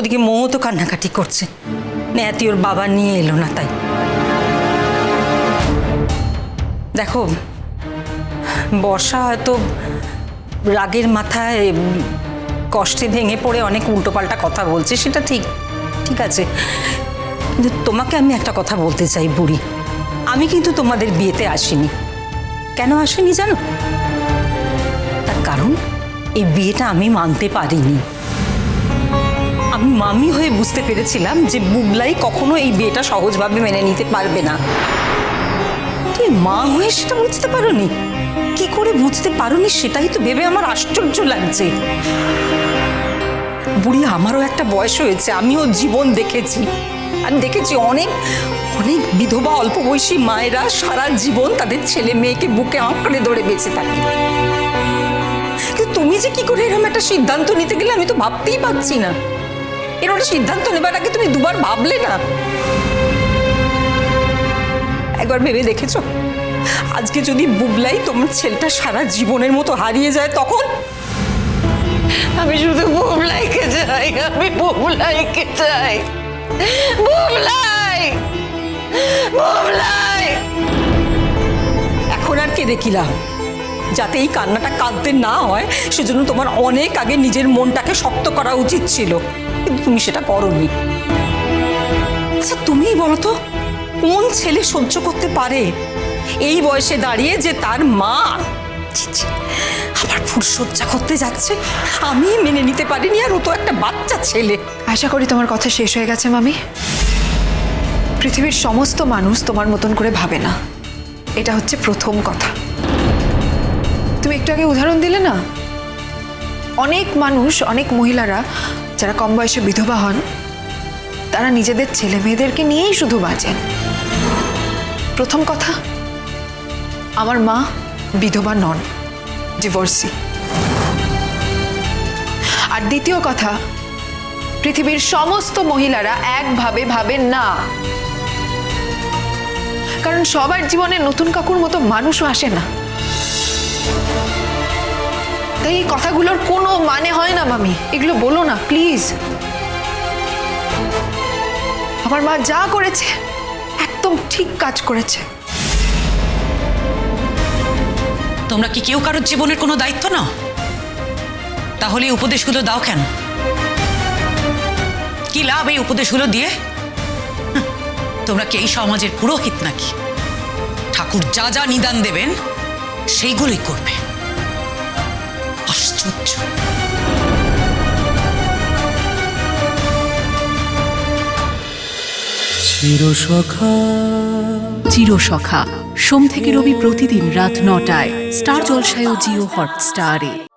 ওদিকে মৌ তো কান্নাকাটি করছে। নেহাতি ওর বাবা নিয়ে এলো না তাই। দেখো, বর্ষা হয়তো রাগের মাথায় কষ্টে ভেঙে পড়ে অনেক উল্টোপাল্টা কথা বলছে, সেটা ঠিক ঠিক আছে। কিন্তু তোমাকে আমি একটা কথা বলতে চাই, বুড়ি। আমি কিন্তু তোমাদের বিয়েতে আসিনি। কেন আসিনি জানো? তার কারণ, এই বিয়েটা আমি মানতে পারিনি। আমি মামি হয়ে বুঝতে পেরেছিলাম যে বুবলাই কখনো এই বিয়েটা সহজভাবে মেনে নিতে পারবে না। তুমি মা হয়ে সেটা বুঝতে পারোনি? কি করে বুঝতে পারোনি সেটাই তো ভেবে আমার আশ্চর্য লাগছে। বুড়ি, আমারও একটা বয়স হয়েছে, আমিও জীবন দেখেছি। আমি দেখেছি অনেক অনেক বিধবা অল্প বয়সী মায়েরা সারা জীবন তাদের ছেলে মেয়েকে বুকে আঁকড়ে ধরে বেঁচে থাকে। তুমি যে কি করে এরকম একটা সিদ্ধান্ত নিতে গেলে আমি তো ভাবতেই পারছি না। এরকম একটা সিদ্ধান্ত নেবার আগে তুমি দুবার ভাবলে না। একবার ভেবে দেখেছ? আজকে যদি বুবলাই তোমার ছেলেটা সারা জীবনের মতো হারিয়ে যায় তখন? আমি শুধু বুবলাইকে চাই আমি বুবলাইকে চাই। বুবলাই! বুবলাই! এখন আর কি লাভ? যাতে এই কান্নাটা কাঁদতে না হয়, সেজন্য তোমার অনেক আগে নিজের মনটাকে শক্ত করা উচিত ছিল। কিন্তু তুমি সেটা করনি। আচ্ছা তুমিই বলো তো, কোন ছেলে সহ্য করতে পারে? এই বয়সে দাঁড়িয়ে যে তার মা আবার ফুরসজ্জা করতে যাচ্ছে আমি মেনে নিতে পারিনি আর ও তো একটা বাচ্চা ছেলে। আশা করি তোমার কথা শেষ হয়ে গেছে, মামি। পৃথিবীর সমস্ত মানুষ তোমার মতন করে ভাবে না। এটা হচ্ছে প্রথম কথা। তুমি একটু আগে উদাহরণ দিলে না? অনেক মানুষ, অনেক মহিলারা যারা কম বয়সে বিধবা হন, তারা নিজেদের ছেলে মেয়েদেরকে নিয়েই শুধু বাঁচেন প্রথম কথা, আমার মা বিধবা নন ডিভোর্সি আর দ্বিতীয় কথা, পৃথিবীর সমস্ত মহিলারা একভাবে ভাবেন না। কারণ সবার জীবনে নতুন কাকুর মতো মানুষও আসে না। তাই এই কথাগুলোর কোনো মানে হয় না, মামি। এগুলো বলো না, প্লিজ। আমার মা যা করেছে, একদম ঠিক কাজ করেছে। তোমরা কি কেউ কারোর জীবনের কোনো দায়িত্ব নাও? তাহলে এই উপদেশগুলো দাও কেন? কি লাভ এই উপদেশগুলো দিয়ে? তোমরা কি এই সমাজের পুরোহিত নাকি? ঠাকুর যা যা নিদান দেবেন সেইগুলোই করবে। আশ্চর্য। চিরসখা। চিরসখা। সোম থেকে রবি প্রতিদিন রাত নটায়। স্টার জলসায় ও জিও হটস্টারে।